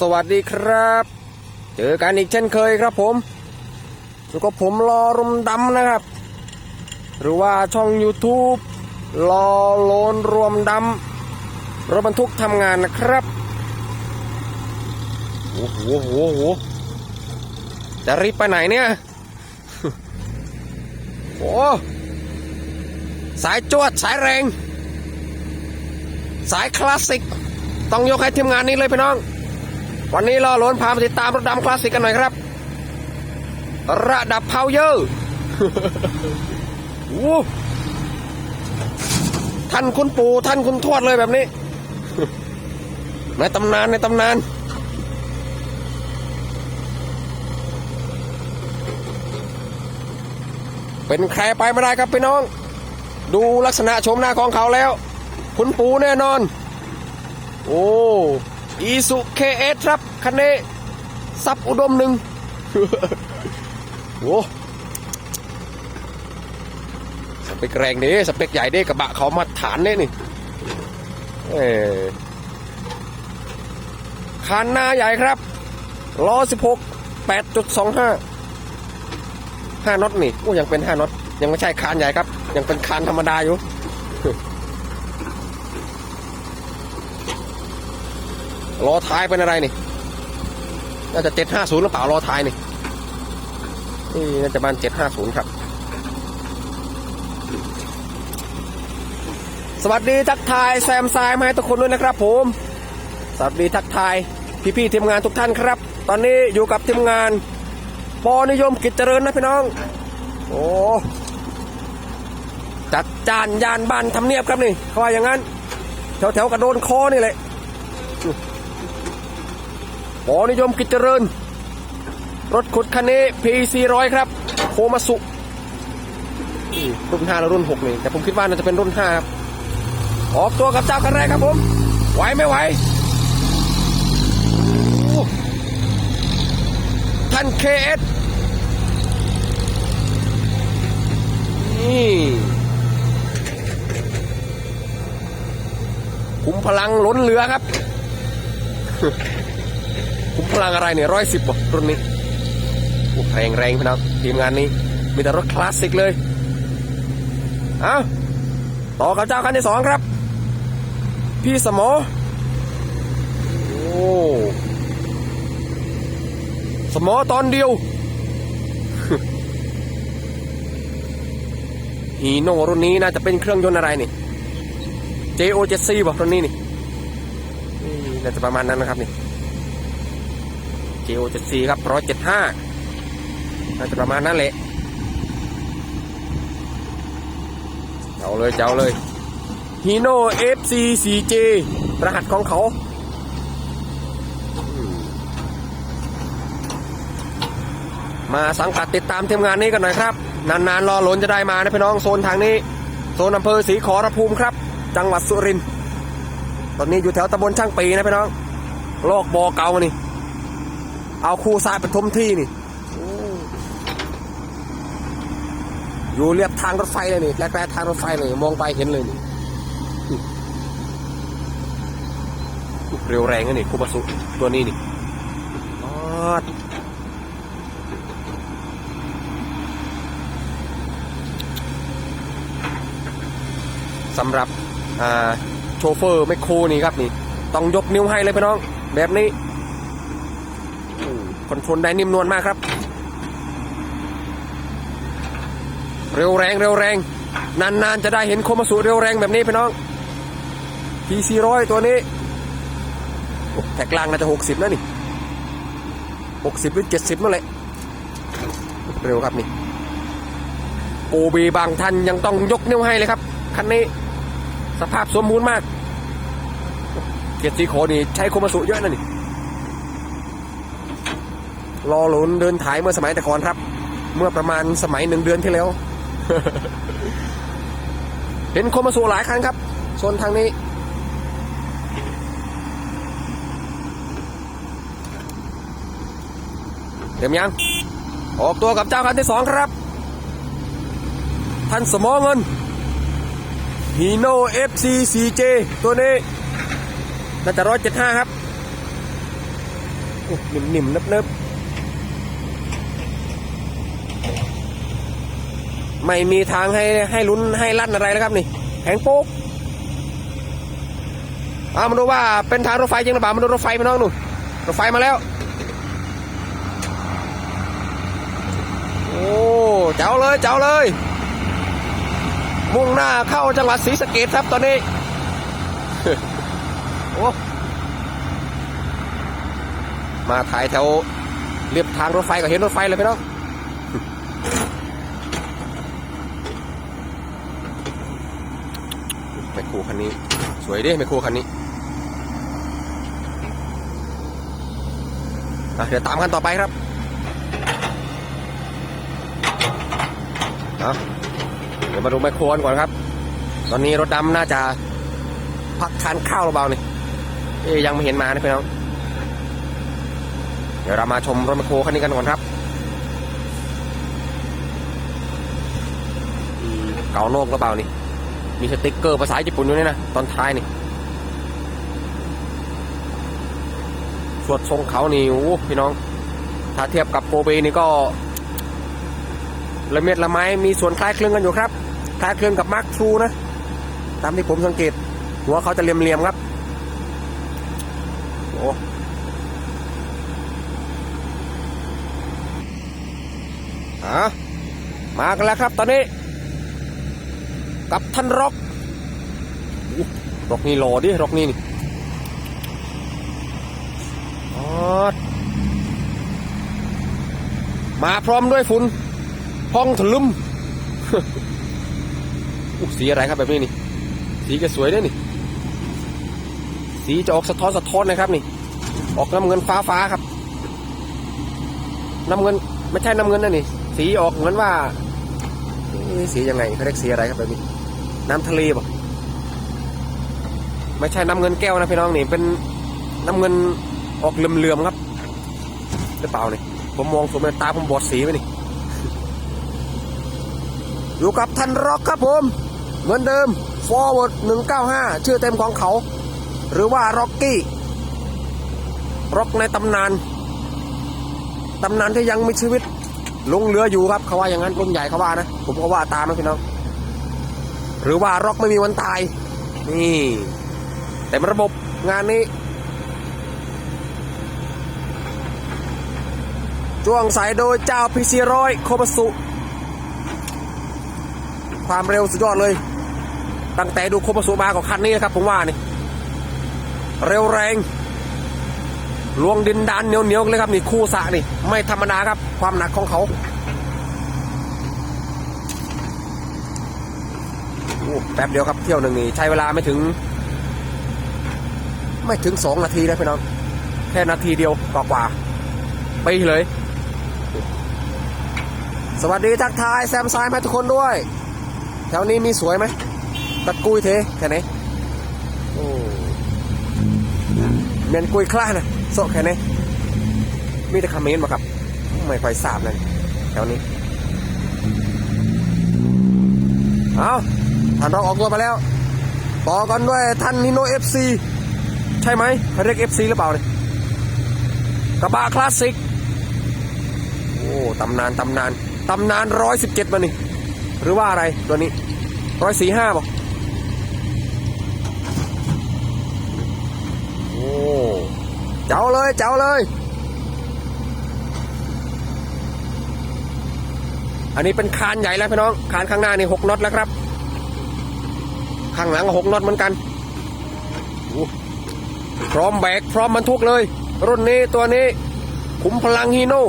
สวัสดีครับ เจอกันอีกเช่นเคยครับผมแล้วก็ผมรอรุมดำนะครับ หรือว่าช่อง YouTube รอโลนรวมดำรถบรรทุกทำงานนะครับโอ้โหโอ้โหโหจะรีบไปไหนเนี่ยโอ้สายจวด สายแรง สายคลาสสิก ต้องยกให้ทีมงานนี้เลยพี่น้อง วันนี้รอล้นพาไปติดตามรถดำคลาสสิกกันหน่อยครับ ระดับเพาเยอร์โอ้ท่านคุณปู่ท่านคุณทวดเลยแบบนี้ ในตำนานในตำนาน เป็นใครไปไม่ได้ครับพี่น้อง ดูลักษณะชมหน้าของเขาแล้ว คุณปู่แน่นอน โอ้ อีสุเคเอสครับ คันนี้ซับอุดมหนึ่งโอ้สเปกแรงเดีสเปกใหญ่เดีกระบะเขามาฐานเนี่ยนี่เออคันหน้าใหญ่ครับล้อสิบหกแปดจุดสองห้าห้าน็อตนี่โอ้ยังเป็นห้าน็อตยังไม่ใช่คานใหญ่ครับ ยังเป็นคานธรรมดาอยู่ ล้อท้ายเป็นอะไรนี่ น่าจะเจ็ดห้าศูนย์หรือเปล่าล้อท้ายนี่ นี่น่าจะประมาณเจ็ดห้าศูนย์ครับ สวัสดีทักทายแซมซายมาให้ทุกคนด้วยนะครับผม สวัสดีทักทายพี่ๆทีมงานทุกท่านครับ ตอนนี้อยู่กับทีมงานปอนิยมกิจเจริญนะพี่น้อง โอ้จัดจานยานบ้านทำเนียบครับนี่เขาว่าอย่างนั้น แถวๆกระโดนคอนี่แหละ ปอนิยมกิจเจริญ รถขุดคันนี้ P400 ครับโคมาสุรุ่น5แล้วรุ่น6นี่แต่ผมคิดว่าน่าจะเป็นรุ่น5ครับออกตัวกับเจ้าคันแรกครับผม ไหวไม่ไหวท่าน KS นี่ขุมพลังล้นเหลือครับ ขุมพลังอะไรเนี่ยร้อยสิบบ่รุ่นนี้โอ้แรงแรงพี่น้องทีมงานนี้ มีแต่รถคลาสสิกเลย เอาต่อกับเจ้าคันที่สองครับ พี่สมอโอ้สมอตอนเดียวฮีโน่รุ่นนี้น่าจะเป็นเครื่องยนต์อะไรนี่ JO7C บ่รุ่นนี้นี่ น่าจะประมาณนั้นนะครับนี่ JO7C ครับ175น่าจะประมาณนั้นแหละเจ้าเลยเจ้าเลยฮีโน่ FC 4J รหัสของเขามมาสังกัดติดตามทีมงานนี้กันหน่อยครับ นานๆรอหลนจะได้มานะพี่น้องโซนทางนี้ โซนอำเภอศรีขอรภูมิครับ จังหวัดสุรินทร์ตอนนี้อยู่แถวตำบลช่างปีนะพี่น้อง โลกบอเก่านี่ เอาคูทรายไปทมที่นี่อยู่เรียบทางรถไฟเลยนี่แกๆทางรถไฟเลยมองไปเห็นเลยนี่เร็วแรงนี่คูบาสุตัวนี้นี่ออดสำหรับโชเฟอร์แมคโครนี่ครับนี่ ต้องยกนิ้วให้เลยพี่น้อง แบบนี้ คอนได้นิ่มนวลมากครับ เร็วแรงเร็วแรง นานๆจะได้เห็นโคมาสุเร็วแรงแบบนี้พี่น้อง P400 ตัวนี้แท็กล่างน่าจะ60แล้วนี่60หรือ70นั่นแหละเร็วครับนี่โอบีบางท่านยังต้องยกนิ้วให้เลยครับ คันนี้สภาพสมบูรณ์มาก เกียรติสีโขนี่ใช้โคมาสุเยอะนะนี่ รอหลุนเดินถ่ายเมื่อสมัยแต่ก่อนครับ เมื่อประมาณสมัยหนึ่งเดือนที่แล้ว เห็นคนมาสู่หลายครั้งครับโซนทางนี้เต็มยังออกตัวกับเจ้าคันที่สองครับท่านสมองเงินฮีโน่ FC4J ตัวนี้น่าจะร้อยเจ็ดห้าครับ โอ้ นิ่มๆเนิบๆ ไม่มีทางให้ให้ลุ้นให้ลั่นอะไรแล้วครับนี่แข็งโป๊กเอามาดูว่าเป็นทางรถไฟจริงหรือเปล่ามาดูรถไฟพี่น้องนู่นรถไฟมาแล้ว โอ้เจ้าเลยเจ้าเลย มุ่งหน้าเข้าจังหวัดศรีสะเกดครับตอนนี้โอ้มาถ่ายแถวเรียบทางรถไฟก็เห็นรถไฟเลยพี่น้อง ไมโครคั นนี้ สวยดิไมโครคันนี้เดี๋ยวตามกันต่อไปครับเดี๋ยวมาดูไมโครกันก่อนครับ ตอนนี้รถดำน่าจะพักทานข้าวหรือเปล่านี่เอ๊ยังไม่เห็นมานะพี่น้อง เดี๋ยวเรามาชมรถไมโครคันนี้กันก่อนครับ เก่าโลกหรือเปล่านี่ มีสติ๊กเกอร์ภาษาญี่ปุ่นอยู่นี่นะตอนท้ายนี่สวดทรงเขานี่โอ้พี่น้อง ถ้าเทียบกับโกเบนี่ก็ละเมียดละไม้มีส่วนคล้ายคลึงกันอยู่ครับ คล้ายคลึงกับมาร์คทรูนะ ตามที่ผมสังเกต หัวเขาจะเหลี่ยมๆครับโอ้อะมากันแล้วครับตอนนี้ กับท่านร็อกร็อกนี่หล่อดิร็อกนี่นี่มาพร้อมด้วยฝุ่นพองถลุมอู้สีอะไรครับแบบนี้นี่ สีก็สวยด้วยนี่ สีจะออกสะท้อนสะท้อนนะครับนี่ ออกน้ำเงินฟ้าฟ้าๆครับ น้ำเงินไม่ใช่น้ำเงินนะนี่ สีออกเหมือนว่าสียังไงเขาเรียกสีอะไรครับแบบนี้ น้ำทะเลป่ะไม่ใช่น้ำเงินแก้วนะพี่น้องนี่เป็นน้ำเงินออกเหลื่อมๆครับหรือเปล่านี่ผมมองสมตาผมบอดสีไปนี่อยู่กับทันร็อกครับผม เหมือนเดิม forward 195 ชื่อเต็มของเขา หรือว่าร็อกกี้ร็อกในตำนาน ตำนานที่ยังมีชีวิตลงเหลืออยู่ครับ เขาว่าอย่างนั้นรุ่นใหญ่เขาว่านะ ผมก็ว่าตามนะพี่น้อง หรือว่าร็อกไม่มีวันตาย นี่เต็มระบบงานนี้จ้วงสายโดยเจ้าพีซีร้อยโคบสุ ความเร็วสุดยอดเลย ตั้งแต่ดูโคบสุมากับคันนี้นะครับผมว่านี่เร็วแรงลวงดินดานเหนียวเหนียวๆเลยครับนี่คู่สะนี่ ไม่ธรรมดาครับ ความหนักของเขา โอ้ แป๊บเดียวครับเที่ยวหนึ่งนี่ใช้เวลาไม่ถึง ไม่ถึงสองนาทีนะพี่น้องแค่นาทีเดียวกว่ากว่าๆไปเลย สวัสดีทักทายแซมซายมาทุกคนด้วย แถวนี้มีสวยไหมตัดกุยเทแค่ไหนโอ้เมียนกุยคล้านะโซแค่ไหนมีแต่คอมเมนต์มาครับ ไม่ค่อยทราบเลยแถวนี้ เอา ท่านรองออกตัวมาแล้ว ต่อกันด้วยท่านนิโนเอฟซีใช่ไหมเขาเรียกเอฟซีหรือเปล่าเนี่ยกระบะคลาสสิก โอ้ตำนานตำนานตำนานร้อยสิบเจ็ดมานี่หรือว่าอะไรตัวนี้ร้อยสี่ห้าบอกโอ้เจ้าเลยเจ้าเลยอันนี้เป็นคานใหญ่แล้วพี่น้อง คานข้างหน้านี่หกน็อตแล้วครับ ข้างหลังหกน็อตเหมือนกัน พร้อมแบกพร้อมบรรทุกเลย รุ่นนี้ตัวนี้ ขุมพลังฮีโน่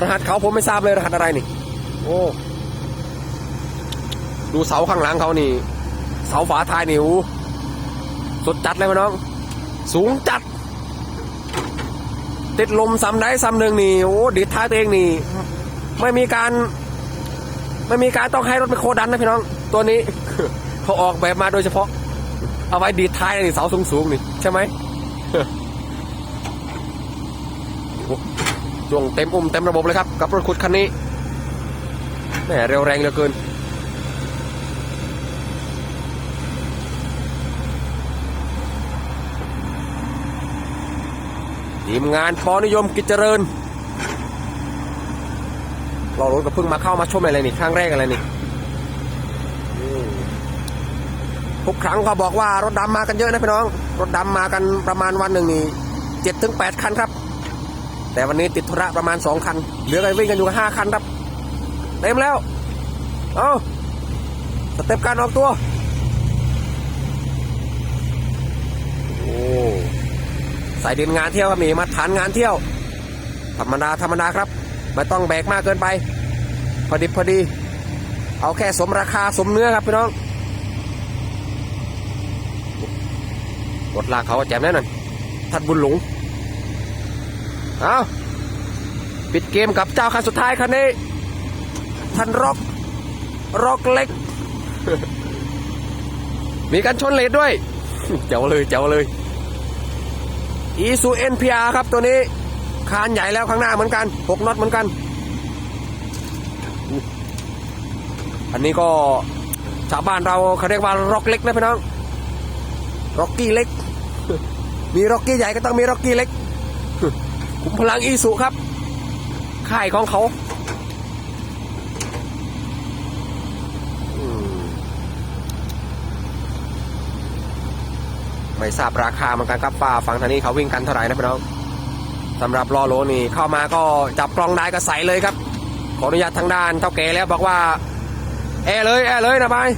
รหัสเขาผมไม่ทราบเลยรหัสอะไรนี่ โอ้ดูเสาข้างหลังเขานี่ เสาฝาท้ายนี่โอ้สดจัดเลยพี่น้อง สูงจัด ติดลมซ้ำได้ซ้ำหนึ่งนี่โอ้ดีดท้ายตัวเองนี่ ไม่มีการ ไม่มีการต้องให้รถเป็นโคดันนะพี่น้อง ตัวนี้ เขาออกแบบมาโดยเฉพาะ เอาไว้ดีท้ายนี่เสาสูงๆนี่ใช่ไหมช่วงเต็มอุ้มเต็มระบบเลยครับ กับรถขุดคันนี้แหมเร็วแรงเหลือเกินทีมงานปอนิยมกิจเจริญรารถก็เพิ่งมาเข้ามาชมอะไรนี่ครั้งแรกอะไรนี่อืม ทุกครั้งเขาบอกว่ารถดำมากันเยอะนะพี่น้อง รถดำมากันประมาณวันหนึ่งนี่เจ็ดถึงแปดคันครับ แต่วันนี้ติดธุระประมาณสองคัน เหลือกันวิ่งกันอยู่ห้าคันครับ เต็มแล้ว เอาสเต็ปการออกตัว โอ้ใส่ดินงานเที่ยวครับมีมาฐานงานเที่ยว ธรรมดาธรรมดาครับ ไม่ต้องแบกมากเกินไป พอดีพอดี เอาแค่สมราคาสมเนื้อครับพี่น้อง รถลากเขาแจมแน่นอนทัดบุญหลงเอาปิดเกมกับเจ้าคันสุดท้ายคันนี้ทันร็อกร็อกเล็ก มีการชนเลดด้วย เจ๋วเลยเจ๋วเลยอีซูเอ็นพีอาครับตัวนี้ คานใหญ่แล้วข้างหน้าเหมือนกันหกน็อตเหมือนกัน อันนี้ก็ชาวบ้านเราเขาเรียกว่าร็อกเล็กนะพี่น้องร็อกกี้เล็ก มีร็อกกี้ใหญ่ก็ต้องมีร็อกกี้เล็กขุมพลังอีสุครับ ค่ายของเขาไม่ทราบราคาเหมือนกันครับป้าฝั่งทางนี้เขาวิ่งกันเท่าไหร่นะพี่น้องสำหรับล้อโลนี่เข้ามาก็จับกล้องได้ก็ใส่เลยครับ ขออนุญาตทางด้านเท่าแก่แล้วบอกว่า แอร์เลย แอร์เลยนะบาย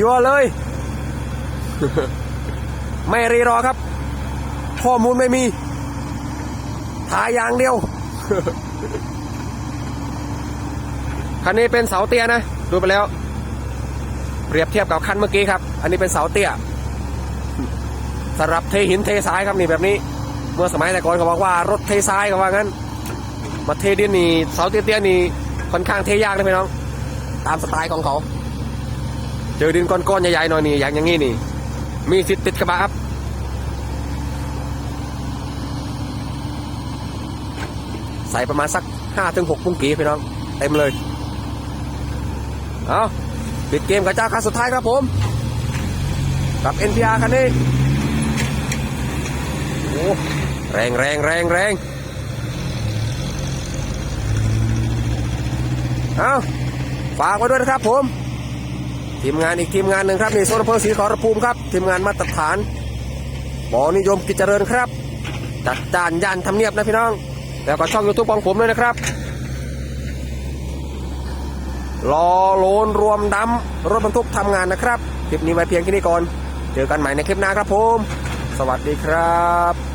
ยัวเลย ไม่รีรอครับ ข้อมูลไม่มีถ่ายอย่างเดียว คันนี้เป็นเสาเตี้ยนะ ดูไปแล้ว เปรียบเทียบกับคันเมื่อกี้ครับ อันนี้เป็นเสาเตี้ยสำหรับเทหินเททรายครับนี่แบบนี้ เมื่อสมัยแต่ก่อนเขาบอกว่ารถเททรายเขาว่างั้น มาเทดินนี่เสาเตี้ยๆนี่ค่อนข้างเทยากนะพี่น้อง ตามสไตล์ของเขา เจอดินก้อนๆใหญ่ๆหน่อยนี่อย่างอย่างนี้นี่ มีสิทธิ์ติดกระบะครับ ส่ประมาณสักห้าถึงหกปุ้งกีพี่น้องเต็มเลย เอาปิดเกมกับเจ้าคันสุดท้ายครับผม กับ NPR คันนี้โอ้แรงแรงแรงแรงเอาฝากไว้ด้วยนะครับผม ทีมงานอีกทีมงานหนึ่งครับนี่โซนอำเภอศรีขอรภูมิครับ ทีมงานมาตรฐานบอนิยมกิจเจริญครับ จัดจานย่านทำเนียบนะพี่น้อง แล้วก็ช่องยูทูบของผมด้วยนะครับรอโลนรวมดำรถบรรทุกทำงานนะครับ คลิปนี้ไว้เพียงแค่นี้ก่อน เจอกันใหม่ในคลิปหน้าครับผม สวัสดีครับ